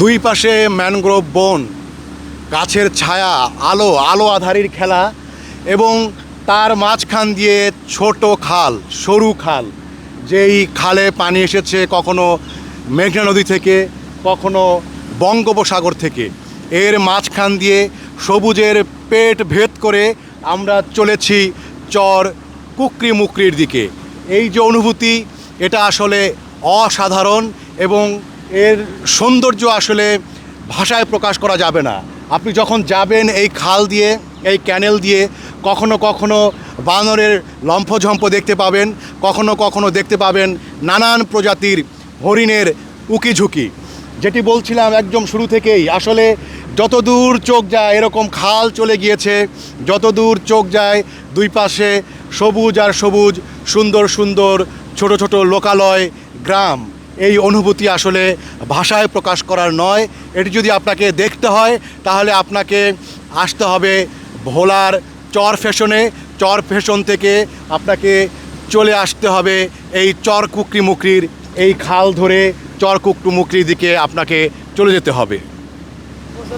দুই পাশে ম্যানগ্রোভ বন, গাছের ছায়া, আলো আলো আধারির খেলা এবং তার মাঝখান দিয়ে ছোট খাল, সরু খাল, যেই খালে পানি এসেছে কখনো মেঘনা নদী থেকে, কখনো বঙ্গোপসাগর থেকে। এর মাঝখান দিয়ে সবুজের পেট ভেদ করে আমরা চলেছি চর কুকরি মুকরির দিকে। এই যে অনুভূতি, এটা আসলে অসাধারণ এবং এর সৌন্দর্য আসলে ভাষায় প্রকাশ করা যাবে না। আপনি যখন যাবেন এই খাল দিয়ে, এই ক্যানেল দিয়ে, কখনো কখনো বানরের লম্ফঝম্প দেখতে পাবেন, কখনো কখনো দেখতে পাবেন নানান প্রজাতির হরিণের উকিঝুঁকি। যেটি বলছিলাম একদম শুরু থেকেই, আসলে যত দূর চোখ যায় এরকম খাল চলে গিয়েছে যত দূর চোখ যায় দুই পাশে সবুজ আর সবুজ সুন্দর সুন্দর ছোট ছোট লোকালয় গ্রাম। এই অনুভূতি আসলে ভাষায় প্রকাশ করার নয়। এটি যদি আপনাকে দেখতে হয়, তাহলে আপনাকে আসতে হবে ভোলার চর ফ্যাশনে। চর ফ্যাশন থেকে আপনাকে চলে আসতে হবে এই চর কুকরি মুকরির এই খাল ধরে, চর কুকরি মুকরির দিকে আপনাকে চলে যেতে হবে।